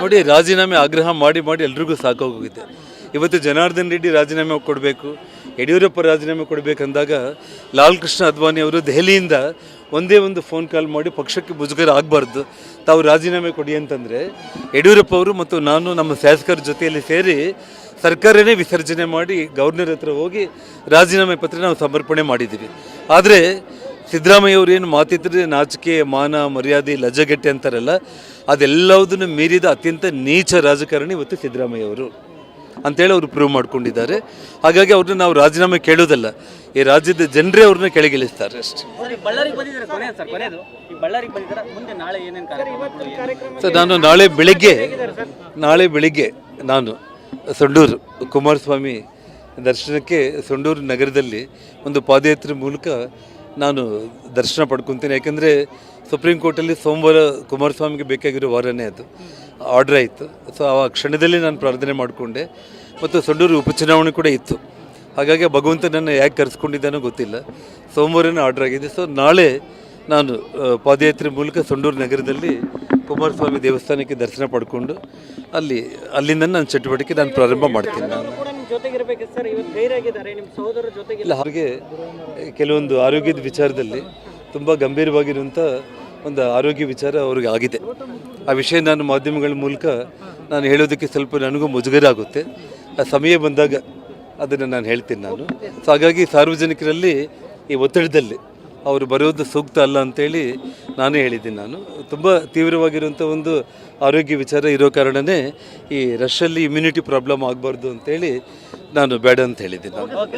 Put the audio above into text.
ನೋಡಿ ರಾಜೀನಾಮೆ ಆಗ್ರಹ ಮಾಡಿ ಮಾಡಿ ಎಲ್ರಿಗೂ ಸಾಕಾಗೋಗಿದೆ. ಇವತ್ತು ಜನಾರ್ದನ್ ರೆಡ್ಡಿ ರಾಜೀನಾಮೆ ಕೊಡಬೇಕು ಯಡಿಯೂರಪ್ಪ ರಾಜೀನಾಮೆ ಕೊಡಬೇಕಂದಾಗ ಲಾಲ್ ಕೃಷ್ಣ ಅದ್ವಾನಿ ಅವರು ದೆಹಲಿಯಿಂದ ಒಂದೇ ಒಂದು ಫೋನ್ ಕಾಲ್ ಮಾಡಿ ಪಕ್ಷಕ್ಕೆ ಮುಜುಗರ ಆಗಬಾರ್ದು. ತಾವು ರಾಜೀನಾಮೆ ಕೊಡಿ ಅಂತಂದರೆ ಯಡಿಯೂರಪ್ಪ ಅವರು ಮತ್ತು ನಾನು ನಮ್ಮ ಶಾಸಕರ ಜೊತೆಯಲ್ಲಿ ಸೇರಿ ಸರ್ಕಾರನೇ ವಿಸರ್ಜನೆ ಮಾಡಿ ಗವರ್ನರ್ ಹತ್ರ ಹೋಗಿ ರಾಜೀನಾಮೆ ಪತ್ರ ನಾವು ಸಮರ್ಪಣೆ ಮಾಡಿದ್ದೀವಿ. ಆದರೆ ಸಿದ್ದರಾಮಯ್ಯ ಅವರು ಏನು ಮಾತಿದ್ರೆ ನಾಚಿಕೆ ಮಾನ ಮರ್ಯಾದೆ ಲಜ್ಜಗೆಟ್ಟೆ ಅಂತಾರಲ್ಲ ಅದೆಲ್ಲವುದನ್ನು ಮೀರಿದ ಅತ್ಯಂತ ನೀಚ ರಾಜಕಾರಣಿ ಇವತ್ತು ಸಿದ್ದರಾಮಯ್ಯ ಅವರು ಅಂತೇಳಿ ಅವರು ಪ್ರೂವ್ ಮಾಡ್ಕೊಂಡಿದ್ದಾರೆ. ಹಾಗಾಗಿ ಅವ್ರನ್ನ ನಾವು ರಾಜೀನಾಮೆ ಕೇಳೋದಲ್ಲ ಈ ರಾಜ್ಯದ ಜನರೇ ಅವ್ರನ್ನ ಕೆಳಗಿಳಿಸ್ತಾರೆ ಅಷ್ಟೇ. ಸರ್ ಈ ಬಳ್ಳಾರಿಗೆ ಬಂದಿದ್ದಾರೆ ಸರ್ ಕೊನೆಯದು? ಈ ಬಳ್ಳಾರಿಗೆ ಬಂದಿದ್ದಾರೆ? ಮುಂದೆ ನಾಳೆ ಏನೇನು ಕಾರ್ಯಕ್ರಮ ಸರ್ ನಾನು ನಾಳೆ ಬೆಳಿಗ್ಗೆ ನಾಳೆ ಬೆಳಿಗ್ಗೆ ನಾನು ಸೊಂಡೂರು ಕುಮಾರಸ್ವಾಮಿ ದರ್ಶನಕ್ಕೆ ಸೊಂಡೂರು ನಗರದಲ್ಲಿ ಒಂದು ಪಾದಯಾತ್ರೆ ಮೂಲಕ ನಾನು ದರ್ಶನ ಪಡ್ಕೊತೀನಿ. ಯಾಕೆಂದರೆ ಸುಪ್ರೀಂ ಕೋರ್ಟಲ್ಲಿ ಸೋಮವಾರ ಕುಮಾರಸ್ವಾಮಿಗೆ ಬೇಕಾಗಿರೋ ವಾರನೇ ಅದು. ಆರ್ಡರ್ ಆಯಿತು. ಸೊ ಆ ಕ್ಷಣದಲ್ಲಿ ನಾನು ಪ್ರಾರ್ಥನೆ ಮಾಡಿಕೊಂಡೆ. ಮತ್ತು ಸೊಂಡೂರು ಉಪಚುನಾವಣೆ ಕೂಡ ಇತ್ತು. ಹಾಗಾಗಿ ಭಗವಂತ ನನ್ನ ಯಾಕೆ ಕರೆಸ್ಕೊಂಡಿದ್ದಾನೋ ಗೊತ್ತಿಲ್ಲ. ಸೋಮವಾರನೇ ಆರ್ಡರ್ ಆಗಿದೆ. ಸೊ ನಾಳೆ ನಾನು ಪಾದಯಾತ್ರೆ ಮೂಲಕ ಸೊಂಡೂರು ನಗರದಲ್ಲಿ ಕುಮಾರಸ್ವಾಮಿ ದೇವಸ್ಥಾನಕ್ಕೆ ದರ್ಶನ ಪಡ್ಕೊಂಡು ಅಲ್ಲಿ ಅಲ್ಲಿಂದ ನನ್ನ ಚಟುವಟಿಕೆ ನಾನು ಪ್ರಾರಂಭ ಮಾಡ್ತೀನಿ. ನಾನು ಇಲ್ಲ ಕೆಲವೊಂದು ಆರೋಗ್ಯದ ವಿಚಾರದಲ್ಲಿ ತುಂಬ ಗಂಭೀರವಾಗಿರುವಂಥ ಒಂದು ಆರೋಗ್ಯ ವಿಚಾರ ಅವ್ರಿಗೆ ಆಗಿದೆ. ಆ ವಿಷಯ ನಾನು ಮಾಧ್ಯಮಗಳ ಮೂಲಕ ನಾನು ಹೇಳೋದಕ್ಕೆ ಸ್ವಲ್ಪ ನನಗೂ ಮುಜುಗರ ಆಗುತ್ತೆ ಆ ಸಮಯ ಬಂದಾಗ ಅದನ್ನು ನಾನು ಹೇಳ್ತೀನಿ ನಾನು. ಸೊ, ಹಾಗಾಗಿ ಸಾರ್ವಜನಿಕರಲ್ಲಿ ಈ ಒತ್ತಡದಲ್ಲಿ ಅವರು ಬರೋದು ಸೂಕ್ತ ಅಲ್ಲ ಅಂತೇಳಿ ನಾನೇ ಹೇಳಿದ್ದೀನಿ ನಾನು. ತುಂಬ ತೀವ್ರವಾಗಿರುವಂಥ ಒಂದು ಆರೋಗ್ಯ ವಿಚಾರ ಇರೋ ಕಾರಣನೇ ಈ ರಶಲ್ಲಿ ಇಮ್ಯುನಿಟಿ ಪ್ರಾಬ್ಲಮ್ ಆಗಬಾರ್ದು ಅಂತೇಳಿ ನಾನು ಬೇಡ ಅಂತ ಹೇಳಿದ್ದೀನಿ ನಾನು.